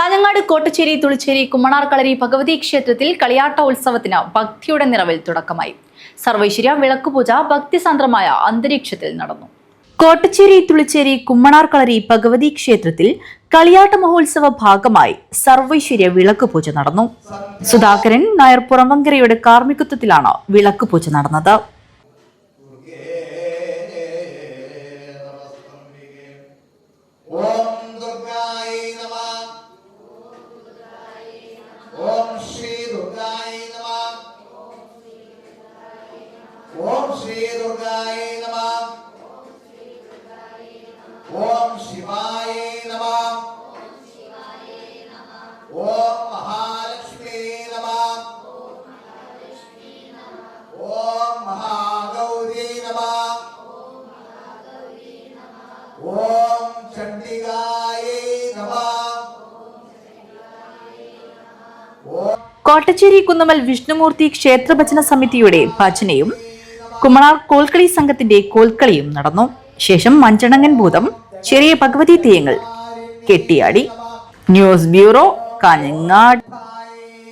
കാഞ്ഞങ്ങാട് കോട്ടച്ചേരി തുളിച്ചേരി കുമ്മണാർ കളരി ഭഗവതി ക്ഷേത്രത്തിൽ കളിയാട്ട ഉത്സവത്തിന് ഭക്തിയുടെ നിറവിൽ തുടക്കമായി. സർവൈശ്വര്യ വിളക്കുപൂജ ഭക്തിസാന്ദ്രമായ അന്തരീക്ഷത്തിൽ നടന്നു. കോട്ടച്ചേരി തുളിച്ചേരി കുമ്മണാർ കളരി ഭഗവതി ക്ഷേത്രത്തിൽ കളിയാട്ട മഹോത്സവ ഭാഗമായി സർവൈശ്വര്യ വിളക്കുപൂജ നടന്നു. സുധാകരൻ നായർ പുറമങ്കരയുടെ കാർമ്മികത്വത്തിലാണ് വിളക്കുപൂജ നടന്നത്. శ్రీ దుర్గాయ నమ ఓం శ్రీ దుర్గాయ నమ ఓం శివాయ నమ ఓం మహాలక్ష్మీ నమ ఓం మహాగౌరీ నమ ఓం చండిగా കോട്ടച്ചേരി കുന്നമൽ വിഷ്ണുമൂർത്തി ക്ഷേത്രഭജന സമിതിയുടെ ഭജനയും കുമളാർ കോൽക്കളി സംഘത്തിന്റെ കോൽക്കളിയും നടന്നു. ശേഷം മഞ്ചണങ്ങൻ ഭൂതം ചെറിയ ഭഗവതി തെയ്യങ്ങൾ കെട്ടിയാടി. News bureau Kanhangad.